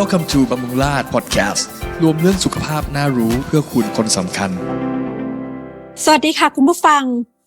Welcome to บำรุงราช Podcast รวมเรื่องสุขภาพน่ารู้เพื่อคุณคนสำคัญ สวัสดีค่ะคุณผู้ฟัง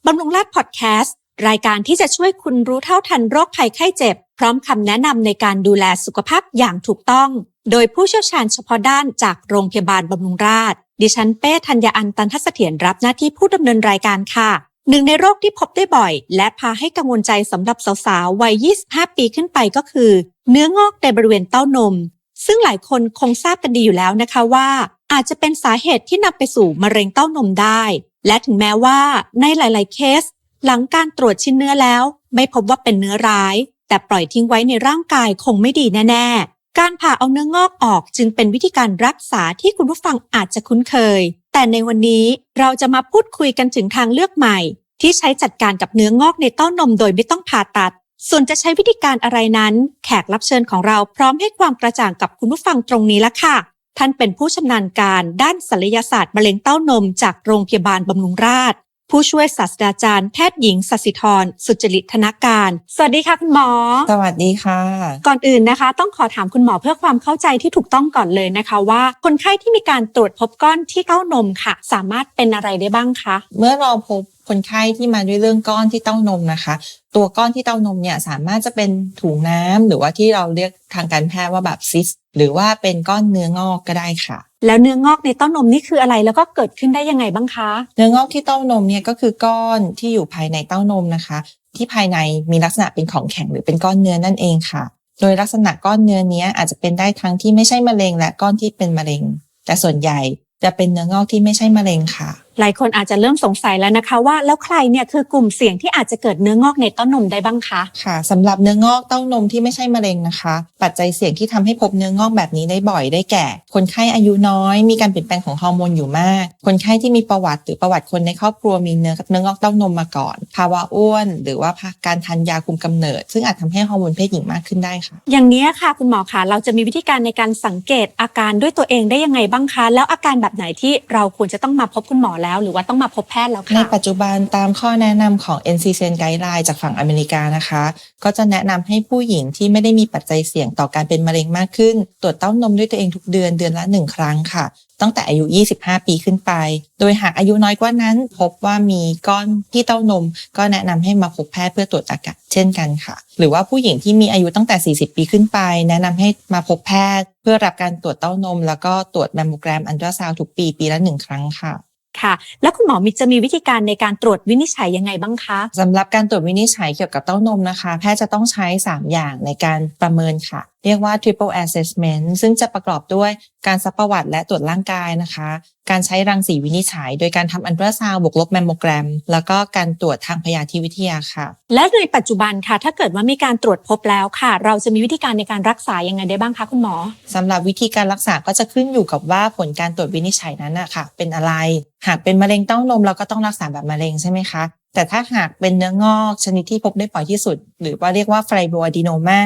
บำรุงราชพอดแคสต์รายการที่จะช่วยคุณรู้เท่าทันโรคภัยไข้เจ็บ พร้อมคำแนะนำในการดูแลสุขภาพอย่างถูกต้อง โดยผู้เชี่ยวชาญเฉพาะด้านจากโรงพยาบาลบำรุงราษฎร์ดิฉันเป้ธัญญาอันตันทัศเถียรรับหน้าที่ผู้ดำเนินรายการค่ะหนึ่งในโรคที่พบได้บ่อย และพาให้กังวลใจสำหรับสาวๆ วัย 25 ปีขึ้นไปก็คือ เนื้องอกในบริเวณเต้านม ซึ่งหลายคนคงทราบกันดีอยู่แล้วนะคะว่า อาจจะเป็นสาเหตุที่นำไปสู่มะเร็งเต้านมได้ และถึงแม้ว่าในหลาย ๆ เคส หลังการตรวจชิ้นเนื้อแล้ว ไม่พบว่าเป็นเนื้อร้าย แต่ปล่อยทิ้งไว้ในร่างกายคงไม่ดีแน่ ๆ การผ่าเอาเนื้องอกออกจึงเป็นวิธีการรักษาที่คุณผู้ฟังอาจจะคุ้นเคย แต่ในวันนี้เราจะมาพูดคุยกันถึงทางเลือกใหม่ ที่ใช้จัดการกับเนื้องอกในเต้านมโดยไม่ต้องผ่าตัด ส่วนจะใช้วิธีการอะไรนั้น แขกรับเชิญของเราพร้อมให้ความกระจ่างกับคุณผู้ฟังตรงนี้ละค่ะ ท่านเป็นผู้ชำนาญการด้านศัลยศาสตร์มะเร็งเต้านมจากโรงพยาบาลบำรุงราษฎร์ผู้ช่วยศาสตราจารย์แพทย์หญิงสสิธร สุจริตธนการ สวัสดีค่ะคุณหมอ สวัสดีค่ะ ก่อนอื่นนะคะ ต้องขอถามคุณหมอเพื่อความเข้าใจที่ถูกต้องก่อนเลยนะคะ ว่าคนไข้ที่มีการตรวจพบก้อนที่เต้านมค่ะ สามารถเป็นอะไรได้บ้างคะ เมื่อเราพบคนไข้ที่มาด้วยเรื่องก้อนที่เต้านมนะคะ ตัวก้อนที่เต้านมเนี่ยสามารถจะเป็นถุงน้ำหรือว่าที่เราเรียกทางการแพทย์ว่าแบบซิสหรือว่าเป็นก้อนเนื้องอกก็ได้ค่ะ แล้วเนื้องอกในเต้านมนี่คืออะไรแล้วก็เกิดขึ้นได้ยังไงบ้างคะ เนื้องอกที่เต้านมเนี่ยก็คือก้อนที่อยู่ภายในเต้านมนะคะ ที่ภายในมีลักษณะเป็นของแข็งหรือเป็นก้อนเนื้อนั่นเองค่ะ โดยลักษณะก้อนเนื้อเนี้ยอาจจะเป็นได้ทั้งที่ไม่ใช่มะเร็งและก้อนที่เป็นมะเร็ง แต่ส่วนใหญ่จะเป็นเนื้องอกที่ไม่ใช่มะเร็งค่ะหลายคนอาจจะเริ่มสงสัยแล้วนะคะว่าแล้วใครเนี่ยคือกลุ่มเสี่ยงที่อาจจะเกิดเนื้องอกในเต้านมได้บ้างคะค่ะสำหรับเนื้องอกเต้านมที่ไม่ใช่มะเร็งนะคะ ปัจจัยเสี่ยงที่ทำให้พบเนื้องอกแบบนี้ได้บ่อยได้แก่ คนไข้อายุน้อย มีการเปลี่ยนแปลงของฮอร์โมนอยู่มาก คนไข้ที่มีประวัติหรือประวัติคนในครอบครัวมีเนื้อเนื้องอกเต้านมมาก่อน ภาวะอ้วน หรือว่าการทานยาคุมกำเนิด ซึ่งอาจทำให้ฮอร์โมนเพศหญิงมากขึ้นได้ค่ะ อย่างนี้ค่ะคุณหมอคะเราจะมีวิธีการในการสังเกตอาการด้วยตัวเองได้ยังไงบ้างคะ แล้วอาการแบบไหนที่เราควรจะต้องมาพบคุณหมอแล้ว หรือว่าต้องมาพบแพทย์แล้วในปัจจุบันตามข้อแนะนำของ NCCN Guideline จากฝั่งอเมริกานะคะ ก็จะแนะนำให้ผู้หญิงที่ไม่ได้มีปัจจัยเสี่ยงต่อการเป็นมะเร็งมากขึ้น ตรวจเต้านมด้วยตัวเองทุกเดือนเดือนละหนึ่งครั้งค่ะตั้งแต่อายุ 25 ปีขึ้นไป โดยหากอายุน้อยกว่านั้น พบว่ามีก้อนที่เต้านม ก็แนะนำให้มาพบแพทย์เพื่อตรวจอากาศเช่นกันค่ะ หรือว่าผู้หญิงที่มีอายุตั้งแต่ 40 ปีขึ้นไป แนะนำให้มาพบแพทย์ เพื่อรับการตรวจเต้านม แล้วก็ตรวจแมมโมแกรมอันตราซาวทุกปีปีละหนึ่งครั้งค่ะ ค่ะ แล้วคุณหมอมีจะมีวิธีการในการตรวจวินิจฉัยยังไงบ้างคะสำหรับการตรวจวินิจฉัยเกี่ยวกับเต้านมนะคะ แพทย์จะต้องใช้ 3 อย่างในการประเมินค่ะ เรียกว่า triple assessment ซึ่งจะประกอบด้วยการซักประวัติและตรวจร่างกายนะคะ การใช้รังสีวินิจฉัย โดยการทำอันตราซาวด์บวกลบแมมโมแกรม แล้วก็การตรวจทางพยาธิวิทยาค่ะ และในปัจจุบันค่ะ ถ้าเกิดว่ามีการตรวจพบแล้วค่ะ เราจะมีวิธีการในการรักษายังไงได้บ้างคะคุณหมอ สำหรับวิธีการรักษาก็จะขึ้นอยู่กับว่าผลการตรวจวินิจฉัยนั้นนะคะเป็นอะไร หากเป็นมะเร็งเต้านมเราก็ต้องรักษาแบบมะเร็งใช่ไหมคะแต่ถ้าหากเป็นเนื้องอกชนิดที่พบได้บ่อยที่สุด หรือว่าเรียกว่าไฟโบอะดีโนมา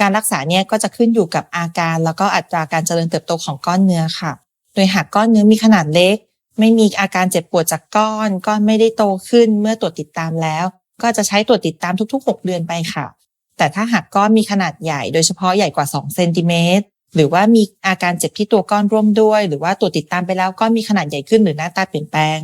การรักษาเนี่ยก็จะขึ้นอยู่กับอาการ แล้วก็อัตราการเจริญเติบโตของก้อนเนื้อค่ะ โดยหากก้อนเนื้อมีขนาดเล็ก ไม่มีอาการเจ็บปวดจากก้อน ก้อนไม่ได้โตขึ้นเมื่อตรวจติดตามแล้ว ก็จะใช้ตรวจติดตามทุก ๆ 6 เดือนไปค่ะ แต่ถ้าหากก้อนมีขนาดใหญ่ โดยเฉพาะใหญ่กว่า2เซนติเมตรหรือว่ามีอาการเจ็บที่ตัวก้อนร่วมด้วย หรือว่าตรวจติดตามไปแล้วก้อนมีขนาดใหญ่ขึ้นหรือหน้าตาเปลี่ยนแปลง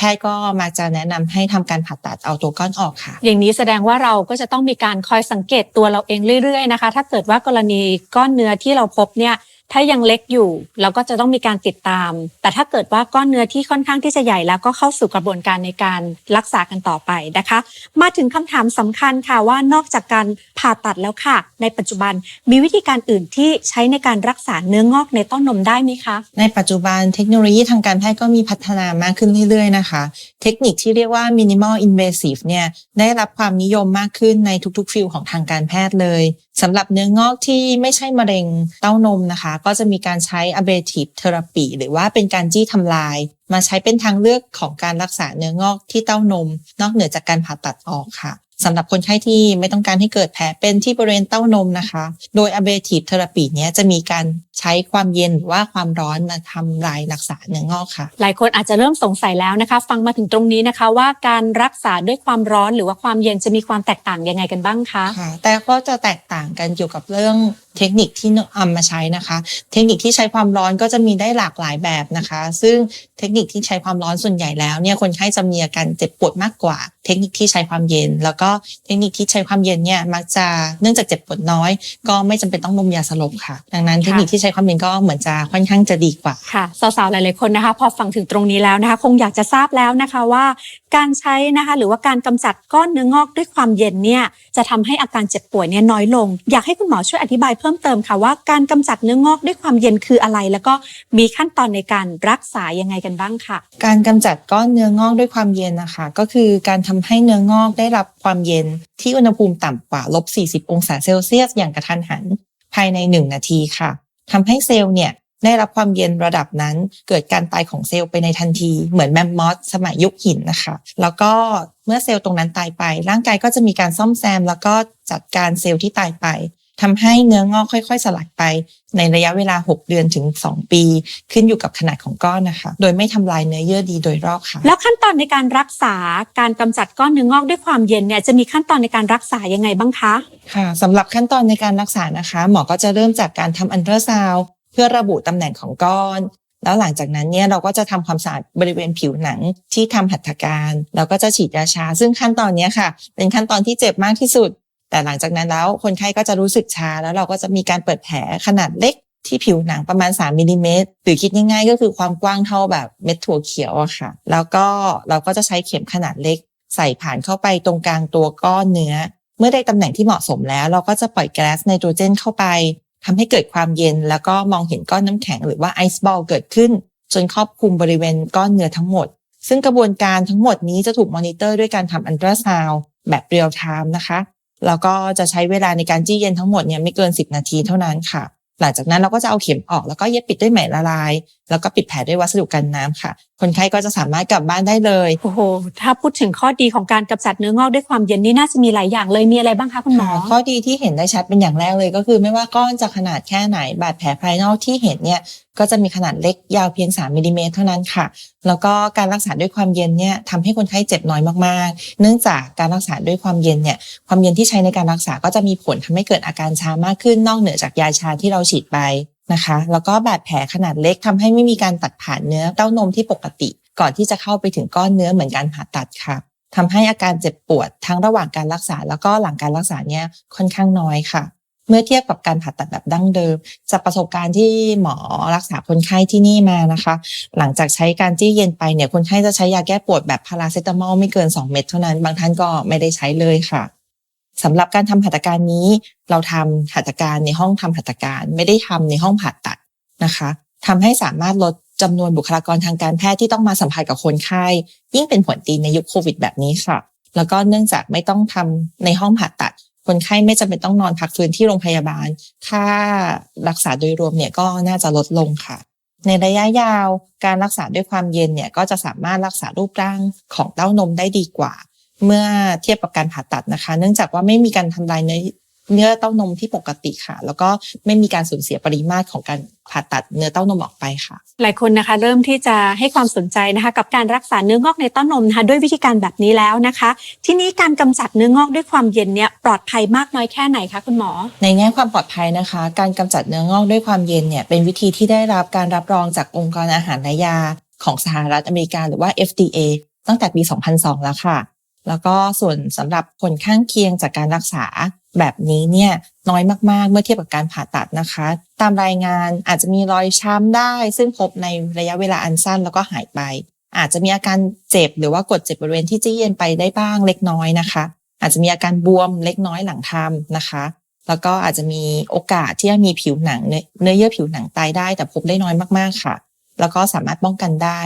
แพทย์ก็มักจะแนะนำให้ทำการผ่าตัดเอาตัวก้อนออกค่ะ อย่างนี้แสดงว่าเราก็จะต้องมีการคอยสังเกตตัวเราเองเรื่อยๆนะคะ ถ้าเกิดว่ากรณีก้อนเนื้อที่เราพบเนี่ย ถ้ายังเล็กอยู่เราก็จะต้องมีการติดตาม แต่ถ้าเกิดว่าก้อนเนื้อที่ค่อนข้างที่จะใหญ่แล้วก็เข้าสู่กระบวนการในการรักษากันต่อไปนะคะ มาถึงคำถามสำคัญค่ะว่านอกจากการผ่าตัดแล้วค่ะ ในปัจจุบันมีวิธีการอื่นที่ใช้ในการรักษาเนื้องอกในต้านมได้ไหมคะ ในปัจจุบันเทคโนโลยีทางการแพทย์ก็มีพัฒนามากขึ้นเรื่อยๆนะคะ เทคนิคที่เรียกว่า minimal invasive เนี่ยได้รับความนิยมมากขึ้นในทุกๆฟิลของทางการแพทย์เลย สำหรับเนื้องอกที่ไม่ใช่มะเร็งเต้านมนะคะ ก็จะมีการใช้ ablative therapy หรือว่าเป็นการจี้ทำลาย มาใช้เป็นทางเลือกของการรักษาเนื้องอกที่เต้านม นอกเหนือจากการผ่าตัดออกค่ะสำหรับคนไข้ที่ไม่ต้องการให้เกิดแผลเป็นที่บริเวณเต้านมนะคะ โดย ablative therapy เนี้ยจะมีการ ใช้ความเย็นหรือว่าความร้อนมาทำลายรักษาเนื้องอกค่ะ หลายคนอาจจะเริ่มสงสัยแล้วนะคะ ฟังมาถึงตรงนี้นะคะ ว่าการรักษาด้วยความร้อนหรือว่าความเย็นจะมีความแตกต่างยังไงกันบ้างคะค่ะแต่ก็จะแตกต่างกันเกี่ยวกับเรื่องเทคนิคที่เอามาใช้นะคะ เทคนิคที่ใช้ความร้อนก็จะมีได้หลากหลายแบบนะคะ ซึ่งเทคนิคที่ใช้ความร้อนส่วนใหญ่แล้วเนี่ยคนไข้จะมีอาการเจ็บปวดมากกว่า เทคนิคที่ใช้ความเย็น แล้วก็เทคนิคที่ใช้ความเย็นเนี่ยมักจะเนื่องจากเจ็บปวดน้อย ก็ไม่จำเป็นต้องนมยาสลบค่ะ ดังนั้นเทคนิคที่ใช้ความเย็นก็เหมือนจะค่อนข้างจะดีกว่าค่ะสาวๆหลายๆคนนะคะ พอฟังถึงตรงนี้แล้วนะคะ คงอยากจะทราบแล้วนะคะว่า การใช้นะคะหรือว่าการกำจัดก้อนเนื้องอกด้วยความเย็นเนี่ยจะทำให้อาการเจ็บป่วยเนี่ยน้อยลง อยากให้คุณหมอช่วยอธิบายเพิ่มเติมค่ะว่าการกำจัดเนื้องอกด้วยความเย็นคืออะไร แล้วก็มีขั้นตอนในการรักษายังไงกันบ้างค่ะ การกำจัดก้อนเนื้องอกด้วยความเย็นนะคะ ก็คือการทำให้เนื้องอกได้รับความเย็นที่อุณหภูมิต่ำกว่าลบ40 องศาเซลเซียสอย่างกระทันหัน ภายใน 1 นาทีค่ะ ทำให้เซลล์เนี่ยได้รับความเย็นระดับนั้นเกิดการตายของเซลล์ไปในทันที เหมือนแมมมอสสมัยยุคหินนะคะ แล้วก็เมื่อเซลล์ตรงนั้นตายไป ร่างกายก็จะมีการซ่อมแซม แล้วก็จัดการเซลล์ที่ตายไป ทำให้เนื้องอกค่อย ๆ สลัดไป ในระยะเวลา 6 เดือนถึง 2 ปี ขึ้นอยู่กับขนาดของก้อนนะคะ โดยไม่ทำลายเนื้อเยื่อดีโดยรอบค่ะ แล้วขั้นตอนในการรักษาการกำจัดก้อนเนื้องอกด้วยความเย็นเนี่ยจะมีขั้นตอนในการรักษายังไงบ้างคะค่ะสำหรับขั้นตอนในการรักษานะคะ หมอก็จะเริ่มจากการทำอันตราซาวด์เพื่อระบุตำแหน่งของก้อนแล้วหลังจากนั้นเนี่ยเราก็จะทำความสะอาดบริเวณผิวหนังที่ทำหัตถการ แล้วก็จะฉีดยาชา ซึ่งขั้นตอนเนี้ยค่ะ เป็นขั้นตอนที่เจ็บมากที่สุด แต่หลังจากนั้นแล้วคนไข้ก็จะรู้สึกชาแล้วเราก็จะมีการเปิดแผลขนาดเล็กที่ผิวหนังประมาณ 3มิลลิเมตรหรือคิดง่ายๆ ก็คือความกว้างเท่าแบบเม็ดถั่วเขียวอะค่ะ แล้วก็เราก็จะใช้เข็มขนาดเล็ก ใส่ผ่านเข้าไปตรงกลางตัวก้อนเนื้อ เมื่อได้ตำแหน่งที่เหมาะสมแล้ว เราก็จะปล่อยแก๊สไนโตรเจนเข้าไปทำให้เกิดความเย็น แล้วก็มองเห็นก้อนน้ำแข็งหรือว่าไอซ์บอลเกิดขึ้น จนครอบคลุมบริเวณก้อนเนื้อทั้งหมด ซึ่งกระบวนการทั้งหมดนี้จะถูกมอนิเตอร์ด้วยการทำอันตราซาวแบบเรียลไทม์นะคะ แล้วก็จะใช้เวลาในการจี้เย็นทั้งหมดเนี่ยไม่เกิน 10 นาทีเท่านั้นค่ะ หลังจากนั้นเราก็จะเอาเข็มออกแล้วก็เย็บปิดด้วยไหมละลาย แล้วก็ปิดแผลด้วยวัสดุกันน้ำค่ะ คนไข้ก็จะสามารถกลับบ้านได้เลยโอ้โหถ้าพูดถึงข้อดีของการกำจัดเนื้องอกด้วยความเย็นนี่น่าจะมีหลายอย่างเลยมีอะไรบ้างคะคุณหมอค่ะข้อดีที่เห็นได้ชัดเป็นอย่างแรกเลยก็คือ ไม่ว่าก้อนจะขนาดแค่ไหนบาดแผลภายนอกที่เห็นเนี่ยก็จะมีขนาดเล็กยาวเพียง 3มิลลิเมตรเท่านั้นค่ะ แล้วก็การรักษาด้วยความเย็นเนี่ยทำให้คนไข้เจ็บน้อยมากๆ เนื่องจากการรักษาด้วยความเย็นเนี่ยความเย็นที่ใช้ในการรักษาก็จะมีผลทำให้เกิดอาการชามากขึ้นนอกเหนือจากยาชาที่เราฉีดไป นะคะ แล้วก็บาดแผลขนาดเล็กทำให้ไม่มีการตัดผ่านเนื้อเต้านมที่ปกติ ก่อนที่จะเข้าไปถึงก้อนเนื้อเหมือนการผ่าตัดค่ะทำให้อาการเจ็บปวดทั้งระหว่างการรักษา แล้วก็หลังการรักษาเนี่ยค่อนข้างน้อยค่ะ เมื่อเทียบกับการผ่าตัดแบบดั้งเดิม จากประสบการณ์ที่หมอรักษาคนไข้ที่นี่มานะคะ หลังจากใช้การจี้เย็นไปเนี่ยคนไข้จะใช้ยาแก้ปวดแบบพาราเซตามอลไม่เกิน 2 เม็ดเท่านั้น บางท่านก็ไม่ได้ใช้เลยค่ะ สำหรับการทำหัตถการนี้ เราทำหัตถการในห้องทำหัตถการไม่ได้ทำในห้องผ่าตัดนะคะทำให้สามารถลดจำนวนบุคลากรทางการแพทย์ที่ต้องมาสัมผัสกับคนไข้ ยิ่งเป็นผลดีในยุคโควิดแบบนี้ค่ะ แล้วก็เนื่องจากไม่ต้องทำในห้องผ่าตัด คนไข้ไม่จำเป็นต้องนอนพักฟื้นที่โรงพยาบาล ค่ารักษาโดยรวมเนี่ยก็น่าจะลดลงค่ะ ในระยะยาวการรักษาด้วยความเย็นเนี่ยก็จะสามารถรักษารูปร่างของเต้านมได้ดีกว่า เมื่อเทียบกับการผ่าตัดนะคะ เนื่องจากว่าไม่มีการทำลายเนื้อเนื้อเต้านมที่ปกติค่ะ แล้วก็ไม่มีการสูญเสียปริมาตรของการผ่าตัดเนื้อเต้านมออกไปค่ะ หลายคนนะคะเริ่มที่จะให้ความสนใจนะคะกับการรักษาเนื้องอกในเต้านมนะคะด้วยวิธีการแบบนี้แล้วนะคะ ที่นี้การกำจัดเนื้องอกด้วยความเย็นเนี่ยปลอดภัยมากน้อยแค่ไหนคะคุณหมอ ในแง่ความปลอดภัยนะคะ การกำจัดเนื้องอกด้วยความเย็นเนี่ยเป็นวิธีที่ได้รับการรับรองจากองค์การอาหารและยาของสหรัฐอเมริกาหรือว่า FDA ตั้งแต่ปี 2002 แล้วค่ะ แล้วก็ส่วนสำหรับผลข้างเคียงจากการรักษาแบบนี้เนี่ยน้อยมากๆ เมื่อเทียบกับการผ่าตัดนะคะ ตามรายงานอาจจะมีรอยช้ำได้ ซึ่งพบในระยะเวลาอันสั้นแล้วก็หายไป อาจจะมีอาการเจ็บหรือว่ากดเจ็บบริเวณที่จี้เย็นไปได้บ้างเล็กน้อยนะคะ อาจจะมีอาการบวมเล็กน้อยหลังทำนะคะ แล้วก็อาจจะมีโอกาสที่จะมีผิวหนังเนื้อเนื้อเยื่อผิวหนังตายได้ แต่พบได้น้อยมากๆค่ะ แล้วก็สามารถป้องกันได้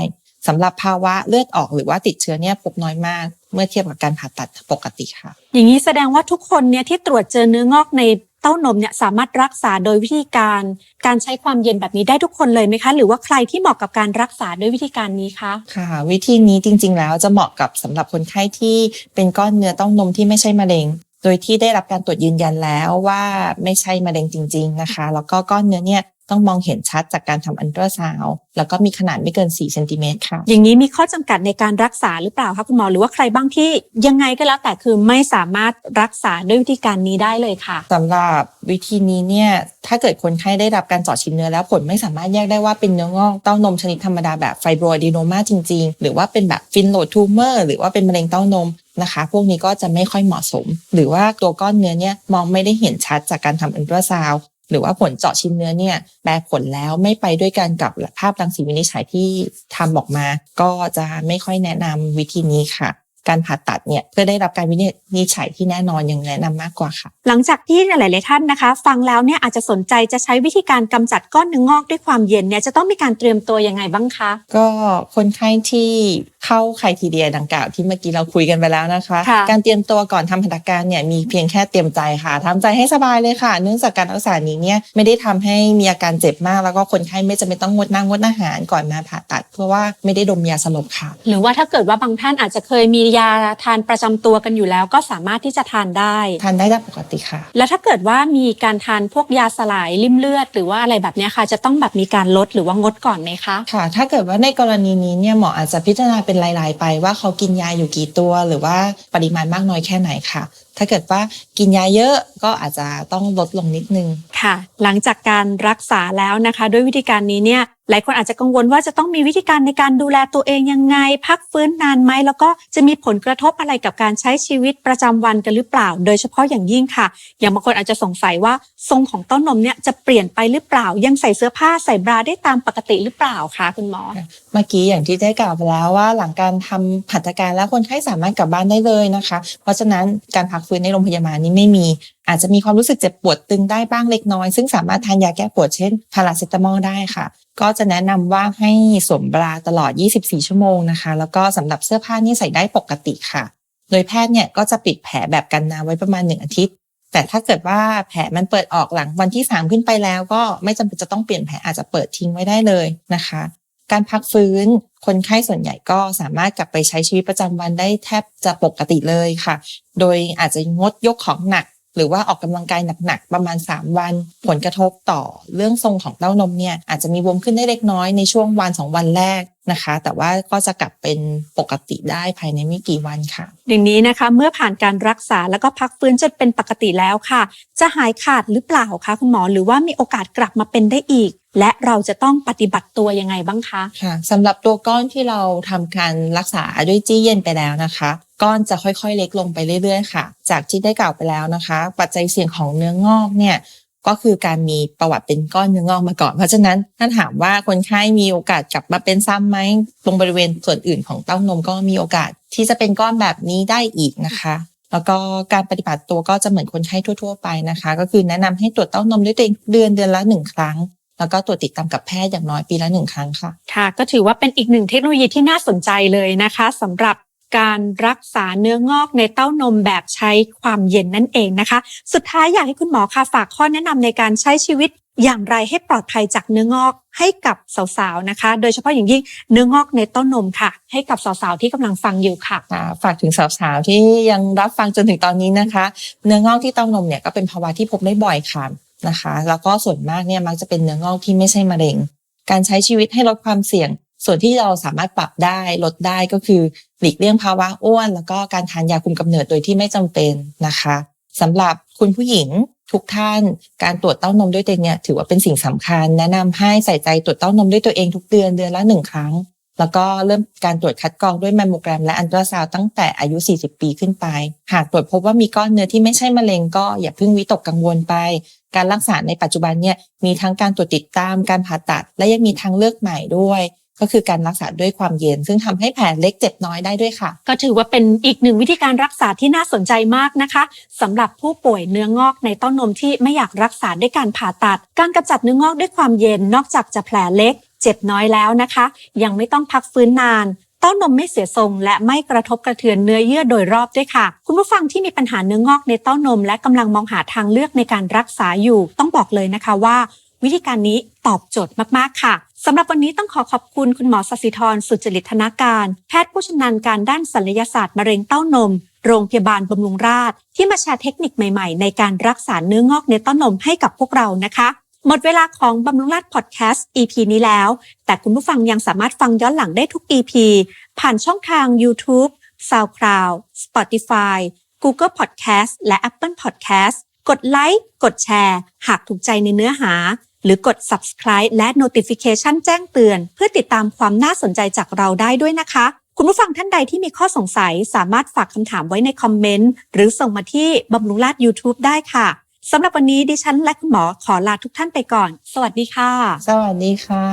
สำหรับภาวะเลือดออกหรือว่าติดเชื้อเนี่ยพบน้อยมากเมื่อเทียบกับการผ่าตัดปกติค่ะ อย่างนี้แสดงว่าทุกคนเนี่ยที่ตรวจเจอเนื้องอกในเต้านมเนี่ยสามารถรักษาโดยวิธีการการใช้ความเย็นแบบนี้ได้ทุกคนเลยไหมคะ หรือว่าใครที่เหมาะกับการรักษาด้วยวิธีการนี้คะค่ะ วิธีนี้จริง ๆ แล้วจะเหมาะกับสำหรับคนไข้ที่เป็นก้อนเนื้อเต้านมที่ไม่ใช่มะเร็ง โดยที่ได้รับการตรวจยืนยันแล้วว่าไม่ใช่มะเร็งจริง ๆนะคะ แล้วก็ก้อนเนื้อเนี่ย ต้องมองเห็นชัดจากการทำอันตราซาวด์แล้วก็มีขนาดไม่เกิน 4 เซนติเมตรค่ะ อย่างนี้มีข้อจำกัดในการรักษาหรือเปล่าคะคุณหมอ หรือว่าใครบ้างที่ยังไงก็แล้วแต่คือไม่สามารถรักษาด้วยวิธีการนี้ได้เลยค่ะสำหรับวิธีนี้เนี่ยถ้าเกิดคนไข้ได้รับการเจาะชิ้นเนื้อแล้วผลไม่สามารถแยกได้ว่าเป็นเนื้องอกเต้านมชนิดธรรมดาแบบไฟโบรอะดีโนมาจริง ๆ หรือว่าเป็นแบบฟินโลทูเมอร์หรือว่าเป็นมะเร็งเต้านมนะคะ พวกนี้ก็จะไม่ค่อยเหมาะสม หรือว่าตัวก้อนเนื้อเนี่ยมองไม่ได้เห็นชัดจากการทำอันตราซาวด์ห รือว่าผลเจาะชิ้นเนื้อเนี่ยแปลผลแล้วไม่ไปด้วยกันกับภาพรังสีวินิจฉัยที่ทำออกมา ก็จะไม่ค่อยแนะนำวิธีนี้ค่ะ การผ่าตัดเนี่ยเพื่อได้รับการวินิจฉัยที่แน่นอนยังแนะนำมากกว่าค่ะ หลังจากที่หลาย ๆ ท่านนะคะ ฟังแล้วเนี่ยอาจจะสนใจจะใช้วิธีการกำจัดก้อนเนื้องอกด้วยความเย็นเนี่ยจะต้องมีการเตรียมตัวยังไงบ้างคะก็คนไข้ที่ เข้าไครทีเดียดังกล่าวที่เมื่อกี้เราคุยกันไปแล้วนะคะค่ะการเตรียมตัวก่อนทำหัตถการเนี่ยมีเพียงแค่เตรียมใจค่ะทำใจให้สบายเลยค่ะ เนื่องจากการรักษานี้เนี่ยไม่ได้ทำให้มีอาการเจ็บมาก แล้วก็คนไข้ไม่จำเป็นต้องงดน้ำงดอาหารก่อนมาผ่าตัด เพราะว่าไม่ได้ดมยาสลบค่ะ หรือว่าถ้าเกิดว่าบางท่านอาจจะเคยมียาทานประจำตัวกันอยู่แล้ว ก็สามารถที่จะทานได้ ทานได้ตามปกติค่ะ แล้วถ้าเกิดว่ามีการทานพวกยาสลายริ่มเลือด หรือว่าอะไรแบบเนี้ยค่ะ จะต้องแบบมีการลดหรือว่างดก่อนไหมคะค่ะ ถ้าเกิดว่าในกรณีนี้เนี่ยหมออาจจะพิจารณาเป็นรายๆไปว่าเขากินยาอยู่กี่ตัว หรือว่าปริมาณมากน้อยแค่ไหนค่ะ ถ้าเกิดว่ากินยาเยอะก็อาจจะต้องลดลงนิดนึงค่ะ หลังจากการรักษาแล้วนะคะ ด้วยวิธีการนี้เนี่ยหลายคนอาจจะกังวลว่าจะต้องมีวิธีการในการดูแลตัวเองยังไง พักฟื้นนานไหม แล้วก็จะมีผลกระทบอะไรกับการใช้ชีวิตประจำวันกันหรือเปล่า โดยเฉพาะอย่างยิ่งค่ะ อย่างบางคนอาจจะสงสัยว่าทรงของเต้านมเนี่ยจะเปลี่ยนไปหรือเปล่า ยังใส่เสื้อผ้าใส่บราได้ตามปกติหรือเปล่าคะคุณหมอ เมื่อกี้อย่างที่ได้กล่าวไปแล้วว่าหลังการทำหัตถการแล้วคนไข้สามารถกลับบ้านได้เลยนะคะ เพราะฉะนั้นการพักฟื้นในโรงพยาบาลนี้ไม่มี อาจจะมีความรู้สึกเจ็บปวดตึงได้บ้างเล็กน้อย ซึ่งสามารถทานยาแก้ปวดเช่นพาราเซตามอลได้ค่ะ ก็จะแนะนำว่าให้สวมบราตลอด 24 ชั่วโมงนะคะ แล้วก็สำหรับเสื้อผ้านี่ใส่ได้ปกติค่ะ โดยแพทย์เนี่ยก็จะปิดแผลแบบกันน้ำไว้ประมาณ 1 อาทิตย์ แต่ถ้าเกิดว่าแผลมันเปิดออกหลังวันที่ 3 ขึ้นไปแล้ว ก็ไม่จำเป็นจะต้องเปลี่ยนแผลอาจจะเปิดทิ้งไว้ได้เลยนะคะ การพักฟื้นคนไข้ส่วนใหญ่ก็สามารถกลับไปใช้ชีวิตประจำวันได้แทบจะปกติเลยค่ะ โดยอาจจะงดยกของหนัก หรือว่าออกกำลังกายหนักๆประมาณ 3 วัน ผลกระทบต่อเรื่องทรงของเต้านมเนี่ยอาจจะมีบวมขึ้นได้เล็กน้อยในช่วงวัน 2 วันแรก นะคะ แต่ว่าก็จะกลับเป็นปกติได้ภายในไม่กี่วันค่ะ อย่างนี้นะคะ เมื่อผ่านการรักษาแล้วก็พักฟื้นจนเป็นปกติแล้วค่ะ จะหายขาดหรือเปล่าคะคุณหมอหรือว่ามีโอกาสกลับมาเป็นได้อีก และเราจะต้องปฏิบัติตัวยังไงบ้างคะค่ะสำหรับตัวก้อนที่เราทำการรักษาด้วยจี้เย็นไปแล้วนะคะ ก้อนจะค่อยๆเล็กลงไปเรื่อย ๆ ค่ะ จากที่ได้กล่าวไปแล้วนะคะ ปัจจัยเสี่ยงของเนื้องอกเนี่ย ก็คือการมีประวัติเป็นก้อนเนื้องอกมาก่อน เพราะฉะนั้นถ้าถามว่าคนไข้มีโอกาสกลับมาเป็นซ้ำไหมตรงบริเวณส่วนอื่นของเต้านมก็มีโอกาสที่จะเป็นก้อนแบบนี้ได้อีกนะคะ แล้วก็การปฏิบัติตัวก็จะเหมือนคนไข้ทั่ว ๆ ไปนะคะ ก็คือแนะนำให้ตรวจเต้านมด้วยตัวเองเดือนเดือนละหนึ่งครั้งแล้วก็ตรวจติดตามกับแพทย์อย่างน้อยปีละหนึ่งครั้งค่ะ ค่ะ ก็ถือว่าเป็นอีกหนึ่งเทคโนโลยีที่น่าสนใจเลยนะคะสำหรับ การรักษาเนื้องอกในเต้านมแบบใช้ความเย็นนั่นเองนะคะ สุดท้ายอยากให้คุณหมอค่ะฝากข้อแนะนำในการใช้ชีวิตอย่างไรให้ปลอดภัยจากเนื้องอกให้กับสาวๆนะคะ โดยเฉพาะอย่างยิ่งเนื้องอกในเต้านมค่ะ ให้กับสาวๆที่กำลังฟังอยู่ค่ะค่ะ ฝากถึงสาวๆที่ยังรับฟังจนถึงตอนนี้นะคะ เนื้องอกที่เต้านมเนี่ยก็เป็นภาวะที่พบได้บ่อยค่ะนะคะ แล้วก็ส่วนมากเนี่ยมักจะเป็นเนื้องอกที่ไม่ใช่มะเร็ง การใช้ชีวิตให้ลดความเสี่ยง ส่วนที่เราสามารถปรับได้ลดได้ก็คือ หลีกเลี่ยงภาวะอ้วน แล้วก็การทานยาคุมกำเนิดโดยที่ไม่จำเป็นนะคะสำหรับคุณผู้หญิงทุกท่านการตรวจเต้านมด้วยตัวเองเนี่ยถือว่าเป็นสิ่งสำคัญ แนะนำให้ใส่ใจตรวจเต้านมด้วยตัวเองทุกเดือนเดือนละหนึ่งครั้ง แล้วก็เริ่มการตรวจคัดกรองด้วยแมมโมแกรม และอันตราซาวตั้งแต่อายุ 40 ปีขึ้นไป หากตรวจพบว่ามีก้อนเนื้อที่ไม่ใช่มะเร็งก็อย่าเพิ่งวิตกกังวลไป การรักษาในปัจจุบันเนี่ยมีทั้งการตรวจติดตามการผ่าตัด และยังมีทางเลือกใหม่ด้วย ก็คือการรักษาด้วยความเย็น ซึ่งทำให้แผลเล็กเจ็บน้อยได้ด้วยค่ะ ก็ถือว่าเป็นอีกหนึ่งวิธีการรักษาที่น่าสนใจมากนะคะสำหรับผู้ป่วยเนื้องอกในเต้านมที่ไม่อยากรักษาด้วยการผ่าตัด การกำจัดเนื้องอกด้วยความเย็นนอกจากจะแผลเล็ก เจ็บน้อยแล้วนะคะ ยังไม่ต้องพักฟื้นนานเต้านมไม่เสียทรงและไม่กระทบกระเทือนเนื้อเยื่อโดยรอบด้วยค่ะ คุณผู้ฟังที่มีปัญหาเนื้องอกในเต้านม และกำลังมองหาทางเลือกในการรักษาอยู่ ต้องบอกเลยนะคะว่า วิธีการนี้ตอบโจทย์มาก ๆ ค่ะสำหรับวันนี้ต้องขอขอบคุณคุณหมอสศิธรสุจริตธนาการ แพทย์ผู้ชำนาญการด้านศัลยศาสตร์มะเร็งเต้านม โรงพยาบาลบำรุงราษฎร์ที่มาแชร์เทคนิคใหม่ๆ ในการรักษาเนื้องอกในเต้านมให้กับพวกเรานะคะ หมดเวลาของบำรุงราชพอดแคสต์ EP นี้แล้ว แต่คุณผู้ฟังยังสามารถฟังย้อนหลังได้ทุก EP ผ่านช่องทาง YouTube, SoundCloud, Spotify, Google Podcast และ Apple Podcast กดไลค์กดแชร์ หากถูกใจในเนื้อหา หรือกด Subscribe และ Notification แจ้งเตือน เพื่อติดตามความน่าสนใจจากเราได้ด้วยนะคะ คุณผู้ฟังท่านใดที่มีข้อสงสัยสามารถฝากคำถามไว้ในคอมเมนต์ หรือส่งมาที่บำรุงราช YouTube ได้ค่ะสำหรับวันนี้ดิฉันและคุณหมอขอลาทุกท่านไปก่อน สวัสดีค่ะ สวัสดีค่ะ